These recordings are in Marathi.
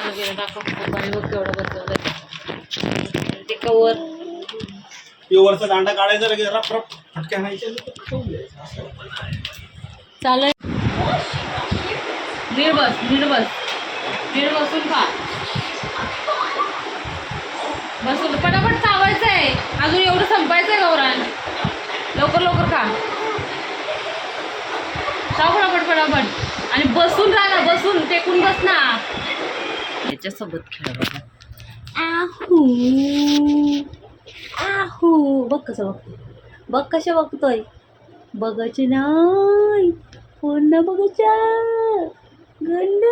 बघ केवढं ते कवर. दांडा काढायचा लगेच रप रप बस बस. बसून खा. बसून पटापट चावायचं आहे अजून एवढं संपायचं आहे गौरान. लवकर लवकर खा. चाव पटापट पटापट. आणि बसून राहा ना बसून. टेकून बस ना. याच्यासोबत खेळ बघा. आहू. आहू. बघ कसं बघतोय. बघ कसं बघतोय. बघायचे नाही. पूर्ण बघायच्या. गंड.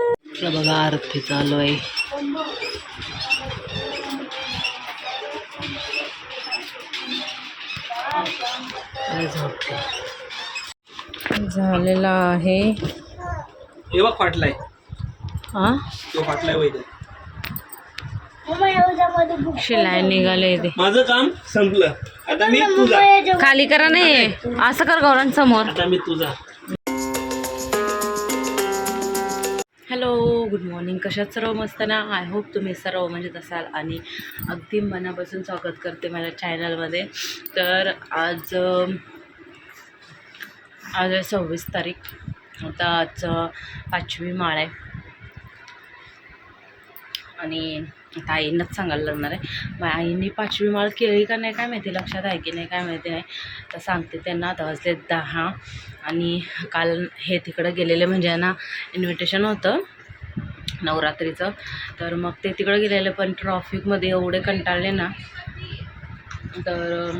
बघा आरती चालू आहे झालेला आहे? हे बघ फाटलाय. हा? शिलाय निघाले ते. माझं काम संपलं. आता मी तुझा. खाली करा नाही असं कर गौरांग समोर आता मी तुझा. हॅलो गुड मॉर्निंग कशात सर्व मस्त ना? आय होप तुम्ही सर्व म्हणजे असाल आणि अगदी मनापासून स्वागत करते माझ्या चॅनलमध्ये तर आज आज आहे सव्वीस तारीख. आता आज पाचवी माळ आहे. आणि आता आईंनाच सांगायला लागणार आहे. मग आईने पाचवी माळ केली का नाही काय माहिती? लक्षात आहे की नाही काय माहिती नाही. तर सांगते त्यांना आता वाजले दहा. आणि काल हे तिकडं गेलेले म्हणजे ना इन्व्हिटेशन होतं नवरात्रीचं. तर मग ते तिकडं गेलेले पण ट्रॉफिकमध्ये एवढे कंटाळले ना. तर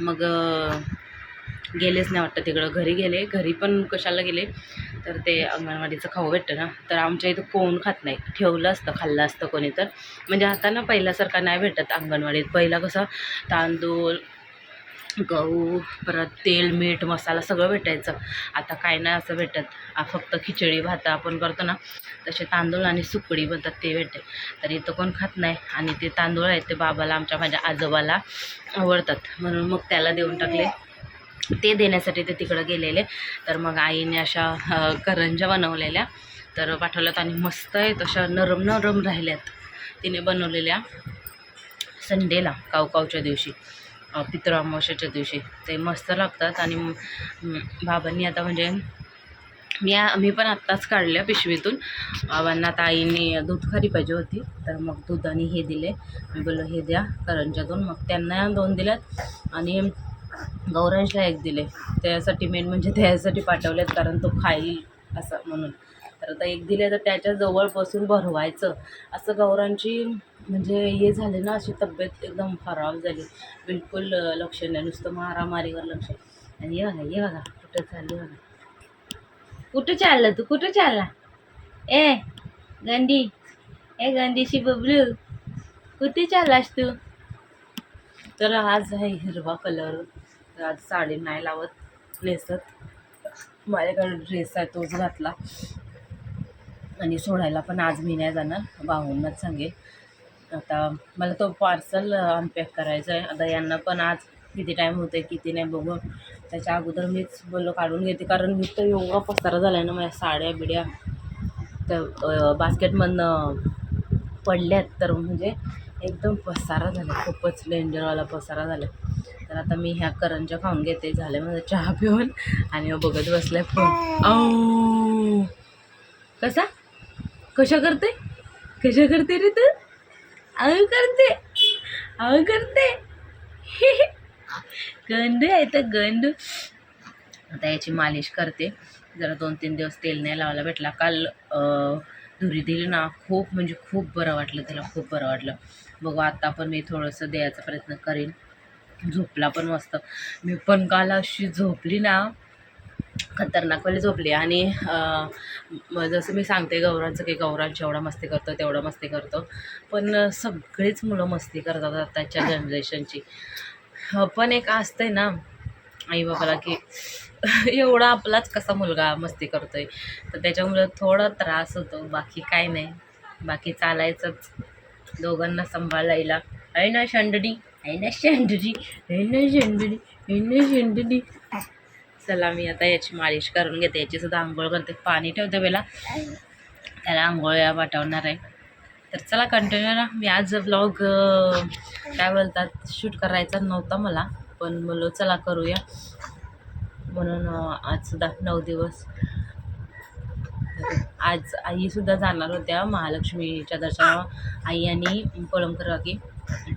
मग गेलेच नाही वाटतं तिकडं. घरी गेले घरी पण कशाला गेले? तर ते अंगणवाडीचं खाऊ भेटतं ना. तर आमच्या इथं कोण खात नाही. ठेवलं असतं खाल्लं असतं कोणी तर म्हणजे आता ना पहिल्यासारखं नाही भेटत अंगणवाडीत. पहिला कसं तांदूळ गहू परत तेल मीठ मसाला सगळं भेटायचं. आता काय नाही असं भेटत. फक्त खिचडी भात आपण करतो ना तसे तांदूळ आणि सुकडी बनतात ते भेटते. तर इथं कोण खात नाही आणि ते तांदूळ आहेत ते बाबाला आमच्या माझ्या आजोबाला आवडतात. म्हणून मग त्याला देऊन टाकले. ते देण्यासाठी ते तिकडं गेलेले. तर मग आईने अशा करंज्या बनवलेल्या. तर पाठवल्यात आणि मस्त आहेत अशा नरम नरम राहिल्यात तिने बनवलेल्या संडेला कावकावच्या दिवशी पितृ अमावस्याच्या दिवशी. ते मस्त लागतात आणि बाबांनी आता म्हणजे मी मी पण आत्ताच काढल्या पिशवीतून. बाबांना आता आईने दूध खारी पाहिजे होती. तर मग दूध आणि हे दिले. मी बोललो हे द्या करंजातून मग त्यांना दोन दिल्यात. आणि गौरांशला एक दिले. त्यासाठी मेन म्हणजे त्यासाठी पाठवलेत कारण तो खाईल असं म्हणून. तर आता एक दिले तर त्याच्याजवळ बसून भरवायचं. असं गौरांची म्हणजे हे झाले ना अशी तब्येत एकदम खराब झाली. बिलकुल लक्ष नाही. नुसतं मारामारीवर लक्ष. आणि ये बघा ये बघा कुठं चालली बघा. कुठं चाललं तू? कुठं चालला? ए गांधी. ए गांधीशी बबलू. कुठे चाललास तू? तर आज आहे हिरवा कलर. आज साडी नाही लावत नेसत. माझ्याकडे ड्रेस आहे तोच घातला. आणि सोडायला पण आज मी नाही जाणार भाऊंनाच सांगेल आता मला तो पार्सल अनपॅक करायचा आहे. आता यांना पण आज किती टाईम होतो आहे किती नाही बघू. त्याच्या अगोदर मीच बोललो काढून घेते. कारण मी तर एवढा पसारा झाला आहे ना माझ्या साड्या बिड्या. त्या बास्केटमधनं पडल्यात तर म्हणजे एकदम पसारा झाला. खूपच डेंजरवाला पसारा झाला. तर आता मी ह्या करंजा खाऊन घेते. झाले माझा चहा पिऊन. आणि बघत बसलाय फोन. औ. कसा? कशा करते? कशा करते रे तू? आऊ करते. आऊ करते. गंडू आहे तर गंडू. आता याची मालिश करते. जरा दोन तीन दिवस तेल नाही लावायला भेटला. काल धुरी दिली ना खूप म्हणजे खूप बरं वाटलं त्याला खूप बरं वाटलं. बघू आत्ता पण मी थोडंसं द्यायचा प्रयत्न करेन. झोपला पण मस्त. मी पण काल अशी झोपली ना खतरनाकवाली झोपली. आणि जसं मी सांगते गौरांचं की गौरां जेवढा मस्ती करतो तेवढा मस्ती करतो. पण सगळीच मुलं मस्ती करतात आताच्या जनरेशनची. पण एक असतंय ना आई बाबाला की एवढा आपलाच कसा मुलगा मस्ती करतोय. तर त्याच्यामुळं थोडा त्रास होतो बाकी काय नाही. बाकी चालायचंच. दोघांना सांभाळायला. आहे ना शंडडी? ना शंडडी ना शंडडी ना शंडडी चला मी आता याची मालिश करून घेते याची सुद्धा आंघोळ करते पाणी ठेवते पहिला त्याला आंघोळ्या पाठवणार आहे तर चला कंटिन्यू ना मी आज ब्लॉग काय बोलतात शूट करायचा नव्हता मला पण बोललो चला करूया म्हणून आज सुद्धा नऊ दिवस आज आईसुद्धा जाणार होत्या महालक्ष्मीच्या दर्शनाला आई आणि कोळंबकर काकी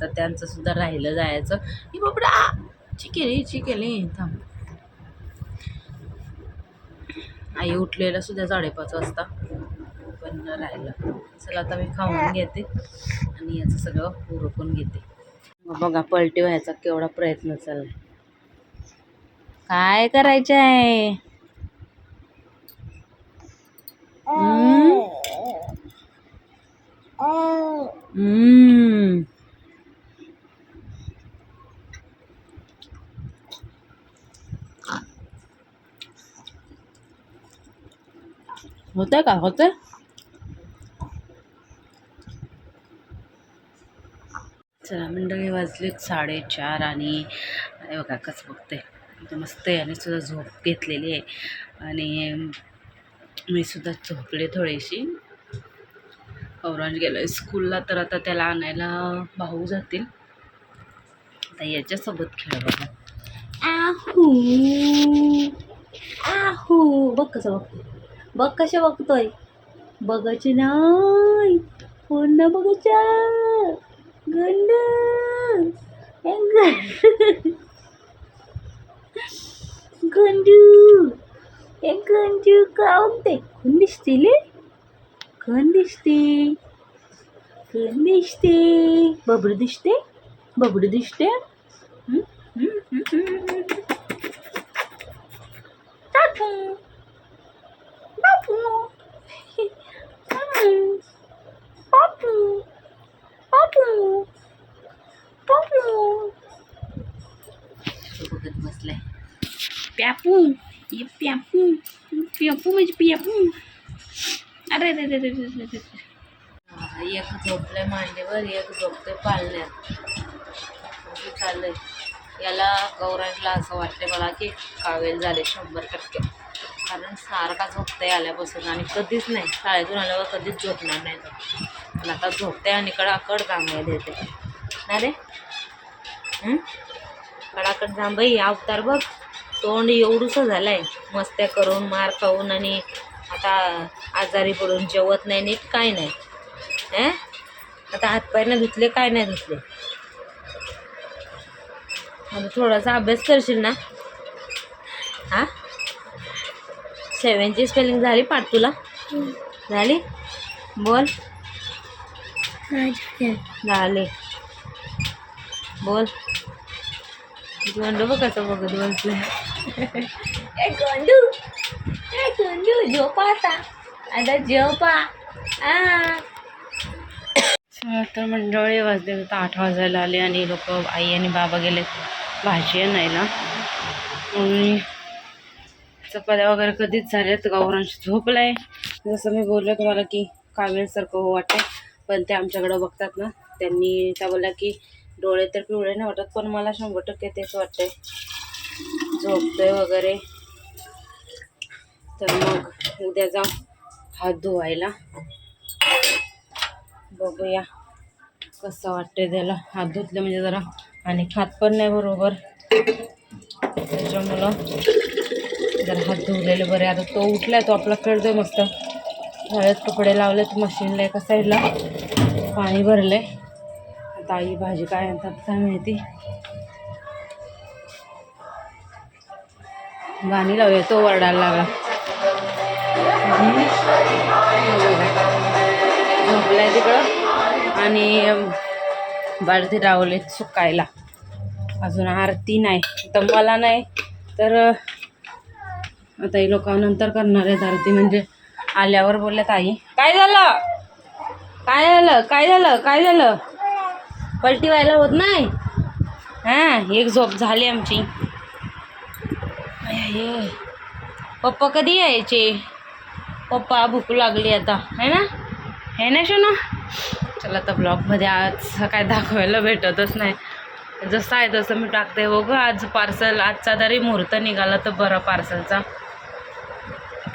तर त्यांचं सुद्धा राहिलं जायचं. की बाबडा चिकेली चिकेली थांब. आई उठलेला सुद्धा साडेपाच वाजता. पण राहिलं. चला आता मी खाऊन घेते. आणि याचं सगळं उरकून घेते. मग बघा पलटी व्हायचा केवढा प्रयत्न चालला काय करायचं आहे होतं का? होतं? चला मंडळी वाजलेत साडेचार आणि बघा कसं बघते. मस्त मस्त याने सुद्धा झोप घेतलेली आहे. आणि मी सुद्धा झोपले थोडीशी. औरंज गेलो आहे स्कूलला तर आता त्याला आणायला भाऊ जातील. आता याच्यासोबत खेळ बघा. आहू. आहू. बघ कसं बघ बघ कशा बघतोय बघायचे नाही पूर्ण बघायच्या गंड ए गंड गंडू ए गंडू का बघते कोण दिसते ले कोण दिसते कोण दिसते बबडू दिसते बबडू दिसते हं? हं, हं, हं. टाकू हं. बापू बापू बापू बघत बसलाय प्यापू ये प्यापू प्यापू म्हणजे प्यापू अरे रे रे रे रे रे रे एक झोपलंय मांडीवर एक झोपतोय पालण्यात असं चाललंय याला गौरांजला असं वाटतंय मला की कावेल झाले शंभर टक्के कारण सारखा झोपतंय आल्यापासून आणि कधीच नाही. शाळेतून आल्यावर कधीच झोपणार नाही तो. पण आता झोपते आणि कडाकड कामाला देते. नाही रे? कडाकड कडाकड या अवतार बघ. तोंड एवढूसं आहे मस्त्या करून मार खाऊन आणि आता आजारी पडून जेवत नाही नीट काय नाही. हं? आता हातपायनं धुतले काय नाही धुतले? आता थोडासा अभ्यास करशील ना? हा? सेवनची स्पेलिंग झाली पाठ तुला. झाली? बोल. झाले. बोल. गोंडू बघ कसं बघत बसलं गोंडू. ए गोंडू झोपा आता. आता झोपा आ. तर मंडळी वाजले आता आठ वाजायला आले आणि लोक आई आणि बाबा गेले भाजी आणायला. आणि चपात्या वगैरे कधीच झाल्यात गौरांशी झोपलाय जसं मी बोललो तुम्हाला की कावेळसारखं हो वाटते पण ते आमच्याकडं बघतात ना. त्यांनी त्या बोलल्या की डोळे तर पिवळे नाही वाटत पण मला शंभर टक्के तेच वाटतंय. झोपतोय वगैरे. तर मग उद्या जाऊ हात धुवायला. बघूया कसं वाटतंय त्याला. हात धुतलं म्हणजे जरा आणि खात पण नाही बरोबर. त्याच्यामुळं जरा हात धुवलेले बरे आता तो उठलाय तो आपला खेळतोय मस्त. हळद कपडे लावलेत मशीनला एका साईडला. पाणी भरलंय. आता आई भाजी काय आणतात काय माहिती. गाणी लावूया. तो वरडायला लागला. झोपलाय तिकडं. आणि बाळती रावले सुकायला. अजून आरती नाही. तर मला नाही तर आता ही लोक नंतर करणार आहेत आरती म्हणजे आल्यावर बोलल्यात आई काय झालं? काय झालं? काय झालं? काय झालं? पलटी व्हायला होत नाही? हां एक झोप झाली आमची. पप्पा कधी यायचे? पप्पा भूक लागली आता. है ना? है ना शोना? चला आता ब्लॉगमध्ये आज काय दाखवायला भेटतच नाही. जसं आहे तसं मी टाकते. बघ आज पार्सल आजचा तरी मुहूर्त निघाला तर बरं पार्सलचा.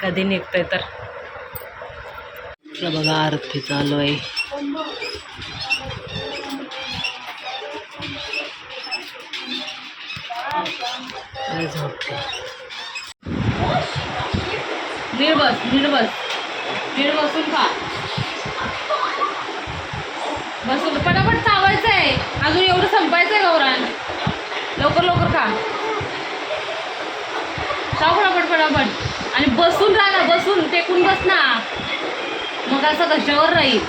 कधी निघतोय तर. बघा आरती चालू आहे. नीट बस नीट बस. बसून खा. बसून पटापट चावायचं आहे अजून एवढं संपायचं आहे गौरान. लवकर लवकर खा. चाव पटापट पटापट. आणि बसून राहा ना बसून टेकून बस ना. मग असं कशावर राहील?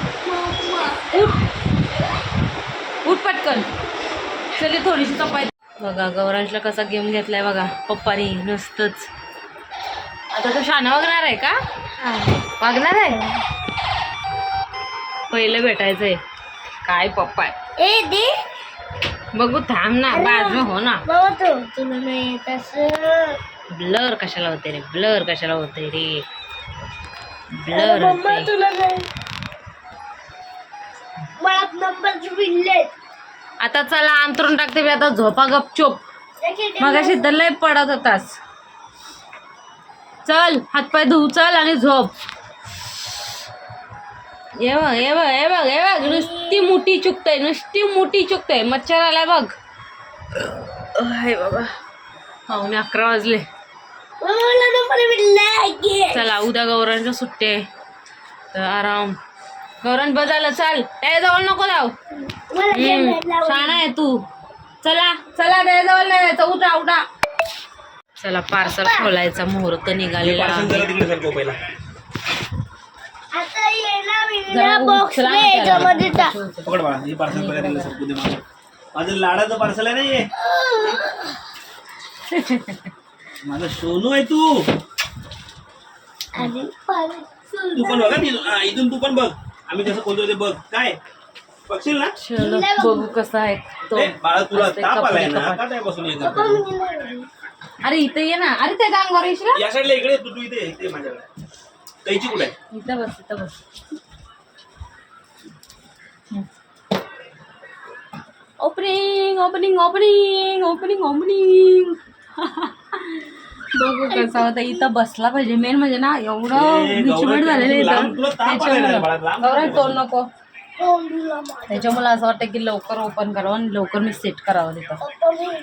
उठ. उठ पटकन. चले थोडीशी चपाती बघा गौरांशला कसा गेम घेतलाय बघा. पप्पानी नुसतंच. आता तो शाना वागणार आहे का? वागणार आहे? पहिलं भेटायचंय. काय पप्पा? ए दे. बघू थांब ना बाजू हो ना. तुला नाही तसं ब्लर कशाला होते रे? ब्लर कशाला होते रे? ब्लर होते. आता चला अंतरून टाकते मी. आता झोपा गपचूप मग अशी लय पडत होतास. चल हातपाय धुऊ चल आणि झोप. ये बघ ये बघ ये बघ ये बघ. नुसती मुठी चुकतय नुसती मुठी चुकतय. मच्छर आलाय बघ. हाय बाबा. पाहुणे अकरा वाजले. चला उद्या गौरांच्या सुट्टी आहे. तर आराम. गौरांश बजायला चाल. त्याजवळ नको जाऊ. शाणा आहे तू. चला चला त्याजवळ नाही जायचं उठा उठा. चला पार्सल खोलायचा मुहूर्त निघालेला हे माझं लाडाचं पार्सल आहे ना माझं सोनू आहे तू. तू पण बघा इथून तू पण बघ. आम्ही कसं बोलतोय ते बघ. काय? बघशील ना? बघू. कसा आहे तो. बाळा तुला ताप आलाय ना. का काय बसून करतोय? अरे इथे ये ना. अरे त्याच्या अंगावर येशील? या साईडला इकडे तू तू इथे इथे माझ्याकडे. कैची कुठे आहे? इथं बस इथं बस. Opening opening opening opening opening. बघू कसा होता. इथं बसला पाहिजे. मेन म्हणजे ना एवढं बिचमेट झालेलं इथं. त्याच्यामुळं. नको. त्याच्यामुळे असं वाटतं की लवकर ओपन करावं आणि लवकर मी सेट करावं तिथं.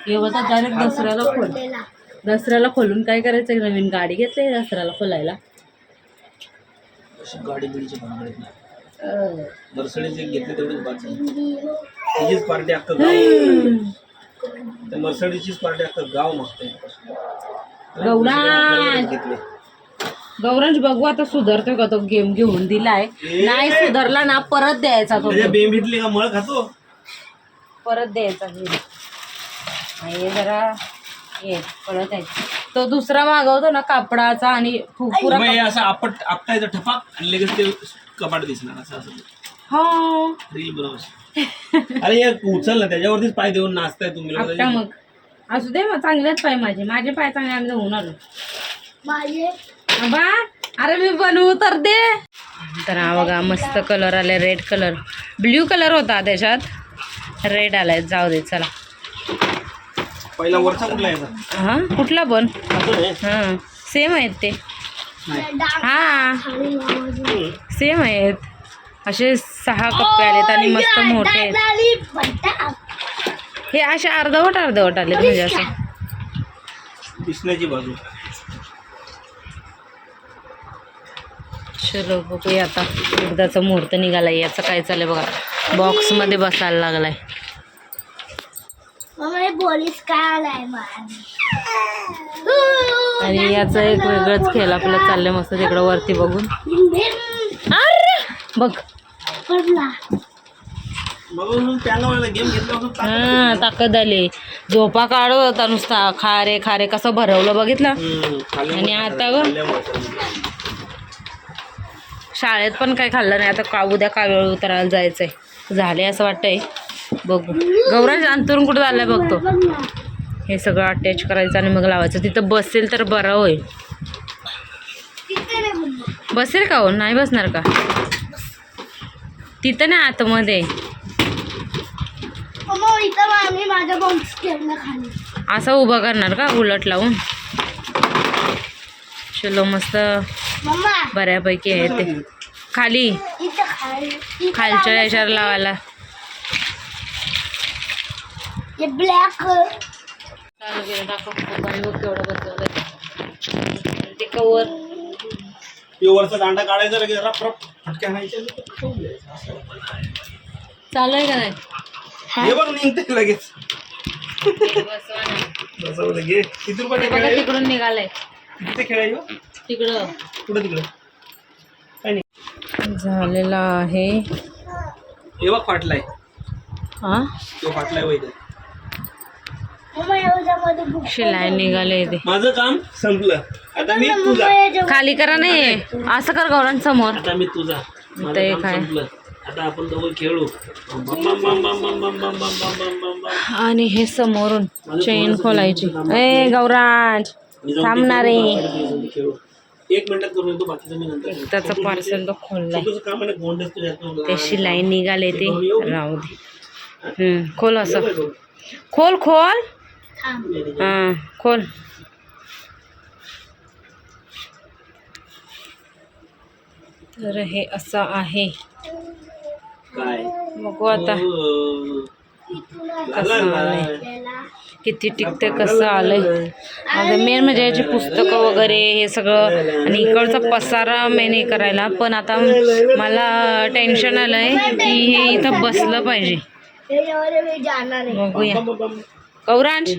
एवढं तर डायरेक्ट दसऱ्याला खोल. दसऱ्याला खोलून काय करायचं? नवीन गाडी घेतली दसऱ्याला खोलायला. गाडी घेतले तेवढेच पार्टी त्या मर्सडीचीच पार्टी अख्खं गाव मागतंय. गौरांश. घेतले. गौरांश बघू आता सुधारतोय का तो गेम घेऊन दिलाय. ए. नाही सुधारला ना परत द्यायचा तो त्याच्या game. बेंबीतले का? मळ खातो? परत द्यायचा गेम. हे जरा हे परत आहे तो दुसरा मागवतो ना कापडाचा आणि फु- पुरा मग हे असं आपट आपटायचं ठपाक आणि लगेच ते कपाट दिसणार असं असं. हा. अरे हे उचल ना त्याच्यावरतीच पाय देऊन नाचताय तुम्ही मग. असू दे मग चांगलेच पाय माझे. माझे पाय चांगले आम्ही होणार. माझे? बा अरे मी बनवू तर दे. तर हा बघा मस्त कलर आले रेड कलर ब्ल्यू कलर होता त्याच्यात. रेड आलाय. जाऊ दे चला. पहिला वरचा कुठला यायचा हा? कुठला पण. हा. सेम आहेत ते. नाही हा. सेम आहेत. असे सहा कप्पे आलेत आणि मस्त मोठे आहेत. हे असे अर्धवट अर्धवट आलेत म्हणजे असे. दिसण्याची बाजू. चलो बघूया आता. एकदाचा मुहूर्त निघालाय. याचं काय चाललंय बघा. बॉक्समध्ये बसायला लागलाय. आणि याचं एक वेगळंच खेळ आपलं चाललंय मस्त तिकडं वरती बघून! बघ. पडला. हा ताकद आली. झोपा काढत होता नुसता. खारे खारे कसं भरवलं बघितलं? आणि आता ग? शाळेत पण काही खाल्लं नाही. आता का उद्या कावेळ उतरायला जायचंय? झाले असं वाटतंय. बघू. गौराज अंतरून कुठं झालंय बघतो हे सगळं अटॅच करायचं आणि मग लावायचं. तिथं बसेल तर बरं होईल. तिथे नाही बघ बसेल का हो? नाही बसणार का? तिथं नाही आतमध्ये. मम्मा इथं आम्ही माझ्या बॉक्स केलं खाली. असं उभं करणार का उलट लावून? चलो मस्त. मम्मा. बऱ्यापैकी आहे ते. खाली. इथं खाली. इथं खालच्या लावलं. याच्यावर लावायला. हे ब्लॅक चालू केलं दाखव. पप्पाने बघ केवढं बसवलंय. ते कवर वरचा दांडा काढायचा लगेच रप रप. फटक्या आणायचे आणि ते. चालू आहे का नाही? हे? बघ निघते लगेच. बसवा ना. बसवलं दे, घे. किती रुपये बघा खेळायला तिकडून निघालंय. किती खेळायला तिकडं. कुठं तिकडं? काय नाही. झालेलं आहे. हे बघ फाटलाय. हा? तो फाटलाय वैद्य शिलाई निघाले ते. माझं काम संपलं. आता मी तुझा. खाली करा नाही असं कर गौरांग समोर आता मी तुझा. माझं ते काम काय? संपलं. आता आपण दोघं खेळू. आणि हे समोरून चेन खोलायची. ए गौराज थांबणार आहे. एक मिनिटात करून बाकीचं त्याचा पार्सल तो खोललाय. त्याची लाईन निघाले ते. राहू दे. खोल असं. खोल खोल. हा खोल. तर हे असं आहे. काय? बघू आता. हो. कसं आलंय. किती टिकते कसं आलंय. आता मेन म्हणजे याची पुस्तकं वगैरे हे सगळं आणि इकडचा पसारा मेन हे करायला. पण आता मला टेन्शन आलंय की हे इथं बसलं पाहिजे. त्याच्यावर मी जाणार आहे. बघूया. गौरांश